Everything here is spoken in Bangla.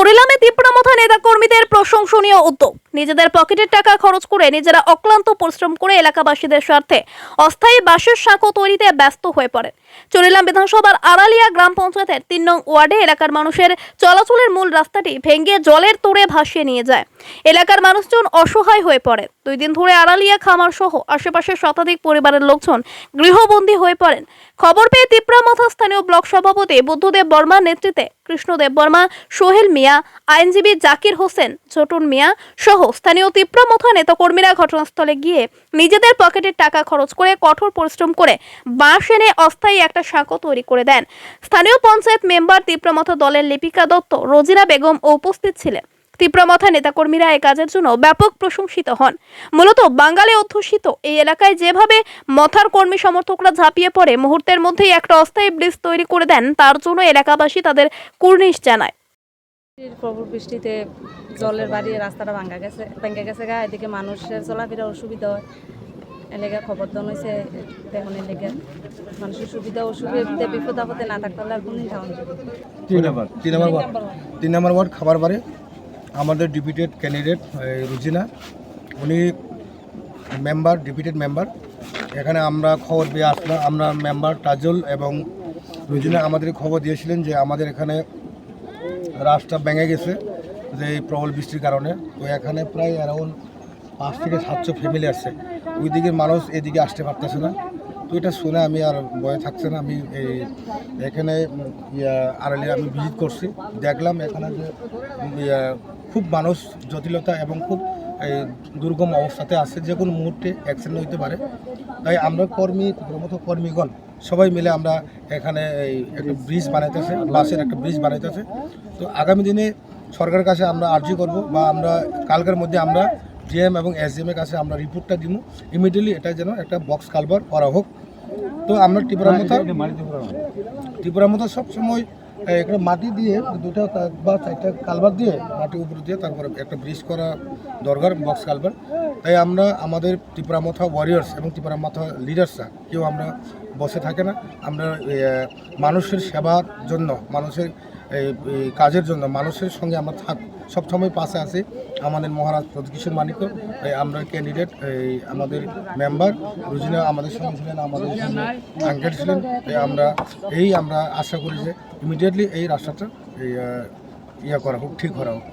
চরিলামে তীব্রমথা নেতা কর্মীদের প্রশংসনীয় উদ্যোগ। নিজেদের পকেটের টাকা খরচ করে নিজেরা অক্লান্ত পরিশ্রম করে এলাকাবাসীদের স্বার্থে অস্থায়ী বাসের সাঁকো তৈরিতে ব্যস্ত হয়ে পড়েন। চরিলাম বিধানসভার আড়ালিয়া গ্রাম পঞ্চায়েতের তিন নং ওয়ার্ডে এলাকার মানুষের চলাচলের মূল রাস্তাটি ভেঙে জলের তোড়ে ভাসিয়ে নিয়ে যায়। এলাকার মানুষজন অসহায় হয়ে পড়ে দুই দিন ধরে আড়ালিয়া খামার সহ আশেপাশের শতাধিক পরিবারের লোকজন গৃহবন্দী হয়ে পড়েন। খবর পেয়ে তিপ্রামথা স্থানীয় ব্লক সভাপতি বুদ্ধদেব বর্মার নেতৃত্বে কৃষ্ণদেব বর্মা, সোহেল মিয়া, আইনজীবী জাকির হোসেন ছোটন মিয়া সহ স্থানীয় তিপ্রামথা নেতাকর্মীরা ঘটনাস্থলে গিয়ে নিজেদের পকেটের টাকা খরচ করে কঠোর পরিশ্রম করে বাঁশ এনে অস্থায়ী একটা সাঁকো তৈরি করে দেন। স্থানীয় পঞ্চায়েত মেম্বার তিপ্রামথা দলের লিপিকা দত্ত রোজিরা বেগম উপস্থিত ছিলেন। তীব্রমথা নেতাকর্মীরা এই কাজের জন্য ব্যাপক প্রশংসিত হন। মূলত বাঙালি অধ্যুষিত এই এলাকায় যেভাবে মথার কর্মী সমর্থকরা ঝাঁপিয়ে পড়ে মুহূর্তের মধ্যেই একটা অস্থায়ী ব্রিজ তৈরি করে দেন তার জন্য এলাকাবাসী তাদের কুর্নিশ জানায়। প্রবল বৃষ্টিতে জলের বাড়ি রাস্তাটা ভাঙ্গা গেছে ভেঙে গেছে গা এদিকে মানুষের চলাফেরা অসুবিধা হয়। এলাকা খবর দেওয়া হয়েছে দেখুন এলাকা। মানুষের সুবিধা অসুবিধা বিপদ আপদে না থাকতে হলে আর কোনদিন খাওয়া তিন নম্বর তিন নম্বর ওয়ার্ড তিন নম্বর ওয়ার্ড খাবার বাড়ি। আমাদের ডিপুটেড ক্যান্ডিডেট রুজিনা, উনি মেম্বার, ডিপুটেড মেম্বার। এখানে আমরা খবর পেয়ে আসলাম, আমরা মেম্বার তাজুল এবং রুজিনা আমাদের খবর দিয়েছিলেন যে আমাদের এখানে রাস্তা ভেঙে গেছে, যে এই প্রবল বৃষ্টির কারণে। তো এখানে প্রায় অ্যারাউন্ড পাঁচ থেকে সাতশো ফ্যামিলি আছে। ওই দিকের মানুষ এদিকে আসতে পারতেছে না। তো এটা শুনে আমি আর বয়ে থাকছে না। আমি এই এখানে আড়ালি আমি ভিজিট করছি। দেখলাম এখানে যে খুব মানুষ, জটিলতা এবং খুব দুর্গম অবস্থাতে আছে। যে কোনো মুহূর্তে অ্যাক্সিডেন্ট হইতে পারে। তাই আমরা কর্মী প্রমুখ কর্মীগণ, সবাই মিলে আমরা এখানে এই একটা ব্রিজ বানাইতেছে বাসের একটা ব্রিজ বানাইতেছে। তো আগামী দিনে সরকারের কাছে আমরা আর্জি করব বা আমরা, কালকের মধ্যে আমরা ডিএম এবং এসডিএম এর কাছে আমরা রিপোর্টটা দিব ইমিডিয়েটলি এটা যেন একটা বক্স কালবার করা হোক। তো আমরা ত্রিপুরা মতো। ত্রিপুরা মতো সবসময় একটা মাটি দিয়ে দুটো বা চারটা কালবার দিয়ে মাটি উপরে দিয়ে তারপরে একটা ব্রিজ করা দরকার বক্স কালবার তাই আমরা আমাদের ত্রিপুরা মাথা ওয়ারিয়ার্স এবং ত্রিপুরা মাথা লিডার্সরা কেউ আমরা বসে থাকে না। আমরা মানুষের সেবার জন্য মানুষের কাজের জন্য মানুষের সঙ্গে আমরা থাক সবসময় পাশে আছে। আমাদের মহারাজ প্রতিকিশোর মানিক আমরা ক্যান্ডিডেট আমাদের মেম্বার রুজিনা আমাদের সঙ্গে ছিলেন, আমাদের সঙ্গে আঙ্কেল ছিলেন। আমরা, এই আমরা আশা করি যে ইমিডিয়েটলি এই রাস্তাটা ইয়া করা হোক, ঠিক করা হোক।